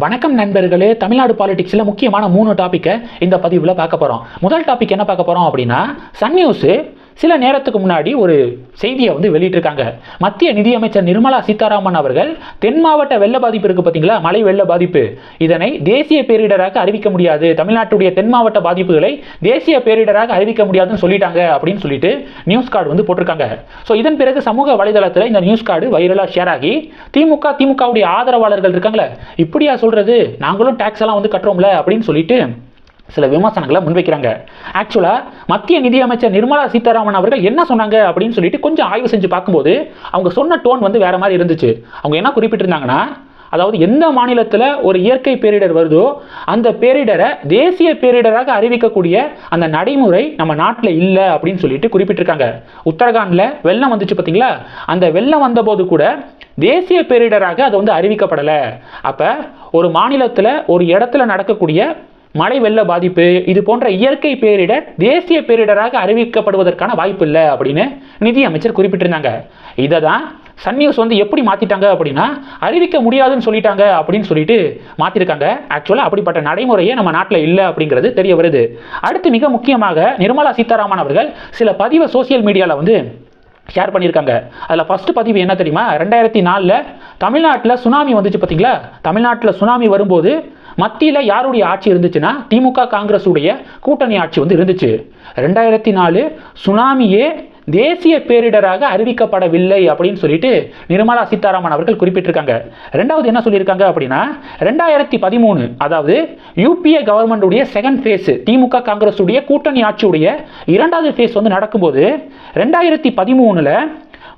வணக்கம் நண்பர்களே தமிழ்நாடு பாலிடிக்ஸில் முக்கியமான மூணு டாப்பிக்கை இந்த பதிவில் பார்க்க போகிறோம் முதல் டாபிக் என்ன பார்க்க போகிறோம் அப்படின்னா சன் நியூஸு சில நேரத்துக்கு முன்னாடி ஒரு செய்தியை வந்து வெளியிட்டிருக்காங்க. மத்திய நிதியமைச்சர் நிர்மலா சீதாராமன் அவர்கள் தென் மாவட்ட வெள்ள பாதிப்பு இருக்குது பார்த்தீங்களா மழை வெள்ள பாதிப்பு. இதனை தேசிய பேரிடராக அறிவிக்க முடியாது. தமிழ்நாட்டுடைய தென் மாவட்ட பாதிப்புகளை தேசிய பேரிடராக அறிவிக்க முடியாதுன்னு சொல்லிட்டாங்க அப்படின்னு சொல்லிட்டு நியூஸ் கார்டு வந்து போட்டிருக்காங்க. ஸோ இதன் பிறகு சமூக வலைதளத்தில் இந்த நியூஸ் கார்டு வைரலாக ஷேர் ஆகி திமுக திமுகவுடைய ஆதரவாளர்கள் இருக்காங்களே இப்படியா சொல்றது? நாங்களும் டேக்ஸ் எல்லாம் வந்து கட்டுறோம்ல அப்படின்னு சொல்லிட்டு சில விமர்சனங்களை முன்வைக்கிறாங்க. ஆக்சுவலாக மத்திய நிதியமைச்சர் நிர்மலா சீதாராமன் அவர்கள் என்ன சொன்னாங்க அப்படின்னு சொல்லிட்டு கொஞ்சம் ஆய்வு செஞ்சு பார்க்கும்போது அவங்க சொன்ன டோன் வந்து வேற மாதிரி இருந்துச்சு. அவங்க என்ன குறிப்பிட்டிருந்தாங்கன்னா அதாவது எந்த மாநிலத்தில் ஒரு இயற்கை பேரிடர் வருதோ அந்த பேரிடரை தேசிய பேரிடராக அறிவிக்கக்கூடிய அந்த நடைமுறை நம்ம நாட்டில் இல்லை அப்படின்னு சொல்லிட்டு குறிப்பிட்டிருக்காங்க. உத்தரகாண்டில் வெள்ளம் வந்துச்சு பார்த்தீங்களா? அந்த வெள்ளம் வந்தபோது கூட தேசிய பேரிடராக அது வந்து அறிவிக்கப்படலை. அப்போ ஒரு மாநிலத்தில் ஒரு இடத்துல நடக்கக்கூடிய மழை வெள்ள பாதிப்பு இது போன்ற இயற்கை பேரிடர் தேசிய பேரிடராக அறிவிக்கப்படுவதற்கான வாய்ப்பு இல்லை அப்படின்னு நிதியமைச்சர் குறிப்பிட்டிருந்தாங்க. இதை தான் சன் நியூஸ் வந்து எப்படி மாற்றிட்டாங்க அப்படின்னா அறிவிக்க முடியாதுன்னு சொல்லிட்டாங்க அப்படின்னு சொல்லிட்டு மாற்றிருக்காங்க ஆக்சுவலாக அப்படிப்பட்ட நடைமுறையே நம்ம நாட்டில் இல்லை அப்படிங்கிறது தெரிய வருது. அடுத்து மிக முக்கியமாக நிர்மலா சீதாராமன் அவர்கள் சில பதிவை சோசியல் மீடியாவில் வந்து ஷேர் பண்ணியிருக்காங்க. அதில் ஃபஸ்ட்டு பதிவு என்ன தெரியுமா? ரெண்டாயிரத்தி நாலில் தமிழ்நாட்டில் சுனாமி வந்துச்சு பார்த்தீங்களா தமிழ்நாட்டில் சுனாமி வரும்போது மத்தியில் யாருடைய ஆட்சி இருந்துச்சுன்னா திமுக காங்கிரஸ் உடைய கூட்டணி ஆட்சி வந்து இருந்துச்சு. ரெண்டாயிரத்தி நாலு சுனாமியே தேசிய பேரிடராக அறிவிக்கப்படவில்லை அப்படின்னு சொல்லிட்டு நிர்மலா சீதாராமன் அவர்கள் குறிப்பிட்டிருக்காங்க. ரெண்டாவது என்ன சொல்லியிருக்காங்க அப்படின்னா ரெண்டாயிரத்தி பதிமூணு அதாவது யூபிஏ கவர்மெண்டுடைய செகண்ட் ஃபேஸ் திமுக காங்கிரஸ் உடைய கூட்டணி ஆட்சியுடைய இரண்டாவது ஃபேஸ் வந்து நடக்கும்போது ரெண்டாயிரத்தி பதிமூணில்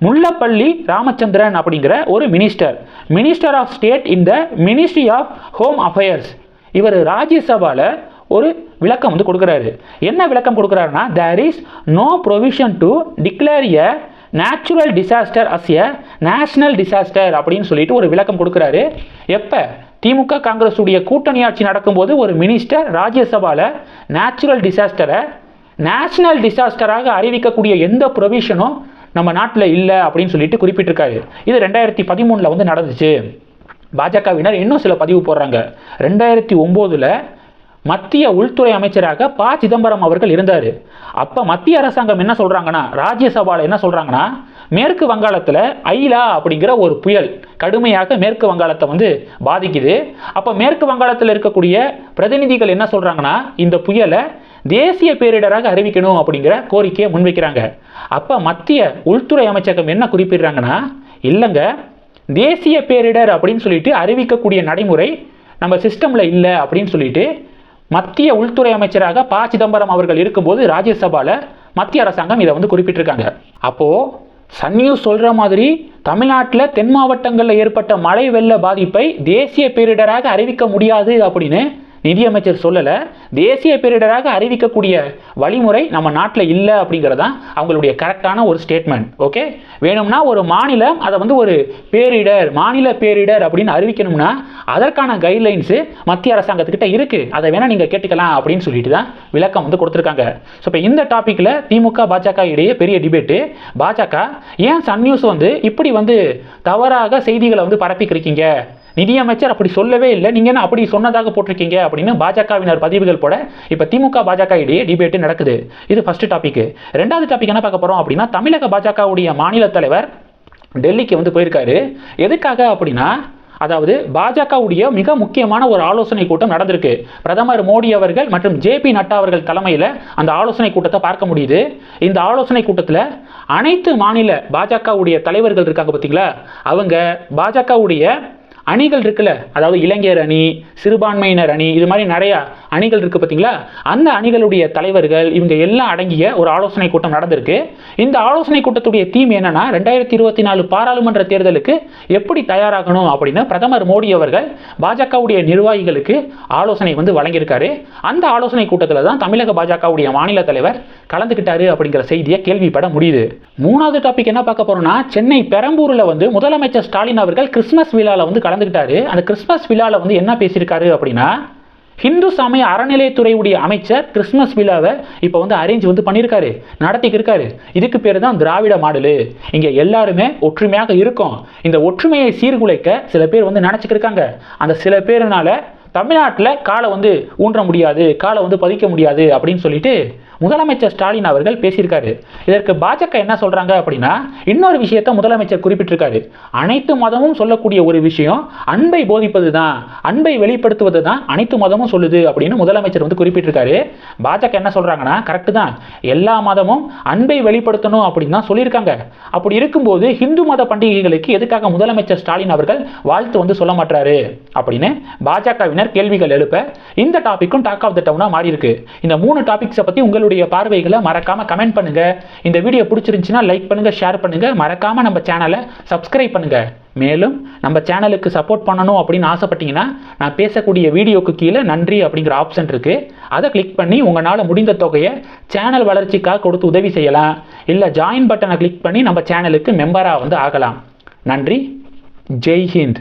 முல்லப்பள்ளி ராமச்சந்திரன் அப்படிங்கிற ஒரு minister minister of state in the ministry of home affairs இவர் ராஜ்யசபாவில் ஒரு விளக்கம் வந்து கொடுக்குறாரு. என்ன விளக்கம் கொடுக்குறாருன்னா there is no provision to declare a natural disaster as a national disaster அப்படின்னு சொல்லிட்டு ஒரு விளக்கம் கொடுக்குறாரு. எப்போ? திமுக காங்கிரஸ் உடைய கூட்டணி ஆட்சி நடக்கும்போது ஒரு மினிஸ்டர் ராஜ்யசபாவில் நேச்சுரல் டிசாஸ்டரை நேஷனல் டிசாஸ்டராக அறிவிக்கக்கூடிய எந்த ப்ரொவிஷனும் நம்ம நாட்டில் இல்லை அப்படின்னு சொல்லிட்டு குறிப்பிட்டிருக்காரு. இது ரெண்டாயிரத்தி பதிமூணில் வந்து நடந்துச்சு. பாஜகவினர் இன்னும் சில பதிவு போடுறாங்க. ரெண்டாயிரத்தி ஒம்போதில் மத்திய உள்துறை அமைச்சராக ப. சிதம்பரம் அவர்கள் இருந்தார். அப்போ மத்திய அரசாங்கம் என்ன சொல்கிறாங்கன்னா ராஜ்யசபாவில் என்ன சொல்கிறாங்கன்னா மேற்கு வங்காளத்தில் ஐலா அப்படிங்கிற ஒரு புயல் கடுமையாக மேற்கு வங்காளத்தை வந்து பாதிக்குது. அப்போ மேற்கு வங்காளத்தில் இருக்கக்கூடிய பிரதிநிதிகள் என்ன சொல்கிறாங்கன்னா இந்த புயலை தேசிய பேரிடராக அறிவிக்கணும் அப்படிங்கிற கோரிக்கையை முன்வைக்கிறாங்க. அப்போ மத்திய உள்துறை அமைச்சகம் என்ன குறிப்பிடுறாங்கன்னா இல்லைங்க தேசிய பேரிடர் அப்படின்னு சொல்லிட்டு அறிவிக்கக்கூடிய நடைமுறை நம்ம சிஸ்டமில் இல்லை அப்படின்னு சொல்லிட்டு மத்திய உள்துறை அமைச்சராக ப. சிதம்பரம் அவர்கள் இருக்கும்போது ராஜ்யசபாவில் மத்திய அரசாங்கம் இதை வந்து குறிப்பிட்டிருக்காங்க. அப்போது சன் நியூஸ் சொல்கிற மாதிரி தமிழ்நாட்டில் தென் மாவட்டங்களில் ஏற்பட்ட மழை வெள்ள பாதிப்பை தேசிய பேரிடராக அறிவிக்க முடியாது அப்படின்னு நிதியமைச்சர் சொல்லலை தேசிய பேரிடராக அறிவிக்கக்கூடிய வழிமுறை நம்ம நாட்டில் இல்லை அப்படிங்கிறதான் அவங்களுடைய கரெக்டான ஒரு ஸ்டேட்மெண்ட் ஓகே வேணும்னா ஒரு மாநிலம் அதை வந்து ஒரு பேரிடர் மாநில பேரிடர் அப்படின்னு அறிவிக்கணும்னா அதற்கான கைட்லைன்ஸு மத்திய அரசாங்கத்துக்கிட்ட இருக்குது அதை வேணால் நீங்கள் கேட்டுக்கலாம் அப்படின்னு சொல்லிட்டு தான் விளக்கம் வந்து கொடுத்துருக்காங்க. ஸோ இப்போ இந்த டாப்பிக்கில் திமுக பாஜக இடையே பெரிய டிபேட்டு பாஜக ஏன் சன் நியூஸ் வந்து இப்படி வந்து தவறாக செய்திகளை வந்து பரப்பிக்கிருக்கீங்க? நிதியமைச்சர் அப்படி சொல்லவே இல்லை. நீங்கள் என்ன அப்படி சொன்னதாக போட்டிருக்கீங்க அப்படின்னு பாஜகவினர் பதிவுகள் போட இப்போ திமுக பாஜக இடையே டிபேட் நடக்குது. இது ஃபர்ஸ்ட் டாபிக் ரெண்டாவது டாபிக் என்ன பார்க்க போகிறோம் அப்படின்னா தமிழக பாஜகவுடைய மாநில தலைவர் டெல்லிக்கு வந்து போயிருக்காரு. எதுக்காக அப்படின்னா அதாவது பாஜகவுடைய மிக முக்கியமான ஒரு ஆலோசனை கூட்டம் நடந்திருக்கு. பிரதமர் மோடி அவர்கள் மற்றும் ஜே பி நட்டா அவர்கள் தலைமையில் அந்த ஆலோசனை கூட்டத்தை பார்க்க முடியுது. இந்த ஆலோசனை கூட்டத்தில் அனைத்து மாநில பாஜகவுடைய தலைவர்கள் இருக்காங்க பார்த்தீங்களா அவங்க பாஜகவுடைய அணிகள் இருக்குல்ல? அதாவது இளைஞர் அணி சிறுபான்மையினர் அணி இது மாதிரி நிறைய அணிகள் இருக்கு பார்த்தீங்களா? அந்த அணிகளுடைய தலைவர்கள் இவங்க எல்லாம் அடங்கிய ஒரு ஆலோசனை கூட்டம் நடந்திருக்கு. இந்த ஆலோசனை கூட்டத்துடைய தீம் என்னன்னா ரெண்டாயிரத்தி இருபத்தி நாலு பாராளுமன்ற தேர்தலுக்கு எப்படி தயாராகணும் அப்படின்னு பிரதமர் மோடி அவர்கள் பாஜகவுடைய நிர்வாகிகளுக்கு ஆலோசனை வந்து வழங்கியிருக்காரு. அந்த ஆலோசனை கூட்டத்தில் தான் தமிழக பாஜகவுடைய மாநில தலைவர் கலந்துக்கிட்டாரு அப்படிங்கிற செய்தியை கேள்விப்பட முடியுது. மூணாவது டாபிக் என்ன பார்க்க போறோம்னா சென்னை பெரம்பூரில் வந்து முதலமைச்சர் ஸ்டாலின் அவர்கள் கிறிஸ்மஸ் விழாவில் வந்து கலந்துக்கிட்டாரு அந்த கிறிஸ்மஸ் விழாவில் வந்து என்ன பேசியிருக்காரு அப்படின்னா ஹிந்து சமய அறநிலையத்துறையுடைய அமைச்சர் கிறிஸ்மஸ் விழாவை இப்போ வந்து அரேஞ்ச் வந்து பண்ணியிருக்காரு. நடத்திக்கு இருக்காரு. இதுக்கு பேர் தான் திராவிட மாடலு. இங்கே எல்லாருமே ஒற்றுமையாக இருக்கும். இந்த ஒற்றுமையை சீர்குலைக்க சில பேர் வந்து நினச்சிக்கிட்டு இருக்காங்க. அந்த சில பேர்னால தமிழ்நாட்டில் காலை வந்து ஊன்ற முடியாது காலை வந்து பதிக்க முடியாது அப்படின்னு சொல்லிட்டு முதலமைச்சர் ஸ்டாலின் அவர்கள் பேசியிருக்காரு. இதற்கு பாஜக என்ன சொல்றாங்க அப்படின்னா இன்னொரு விஷயத்தை முதலமைச்சர் குறிப்பிட்டிருக்காரு. அனைத்து மதமும் சொல்லக்கூடிய ஒரு விஷயம் அன்பை போதிப்பது தான் அன்பை வெளிப்படுத்துவது தான் அனைத்து மதமும் சொல்லுது அப்படின்னு முதலமைச்சர் வந்து குறிப்பிட்டிருக்காரு. பாஜக என்ன சொல்றாங்கன்னா கரெக்டு தான். எல்லா மதமும் அன்பை வெளிப்படுத்தணும் அப்படின்னு தான் சொல்லியிருக்காங்க. அப்படி இருக்கும்போது ஹிந்து மத பண்டிகைகளுக்கு எதுக்காக முதலமைச்சர் ஸ்டாலின் அவர்கள் வாழ்த்து வந்து சொல்ல மாட்டாரு அப்படின்னு பாஜகவினர் கேள்விகள் எழுப்ப இந்த டாபிக்கும் டாக் ஆஃப் த டவுனாக மாறி இருக்கு இந்த மூணு டாபிக்ஸை பற்றி உங்களுடைய பார்வைகளை மறக்காம கமெண்ட் பண்ணுங்க. இந்த வீடியோ பிடிச்சிருந்துச்சுன்னா லைக் பண்ணுங்க ஷேர் பண்ணுங்க. மறக்காம நம்ம சேனலை சப்ஸ்கிரைப் பண்ணுங்க. மேலும் நம்ம சேனலுக்கு சப்போர்ட் பண்ணணும் அப்படின்னு ஆசைப்பட்டீங்கன்னா நான் பேசக்கூடிய வீடியோக்கு கீழே நன்றி அப்படிங்கிற ஆப்ஷன் இருக்குது அதை கிளிக் பண்ணி உங்களால் முடிந்த தொகையை சேனல் வளர்ச்சிக்காக கொடுத்து உதவி செய்யலாம். இல்லை ஜாயின் பட்டனை கிளிக் பண்ணி நம்ம சேனலுக்கு மெம்பராக வந்து ஆகலாம். நன்றி. ஜெய் ஹிந்த்.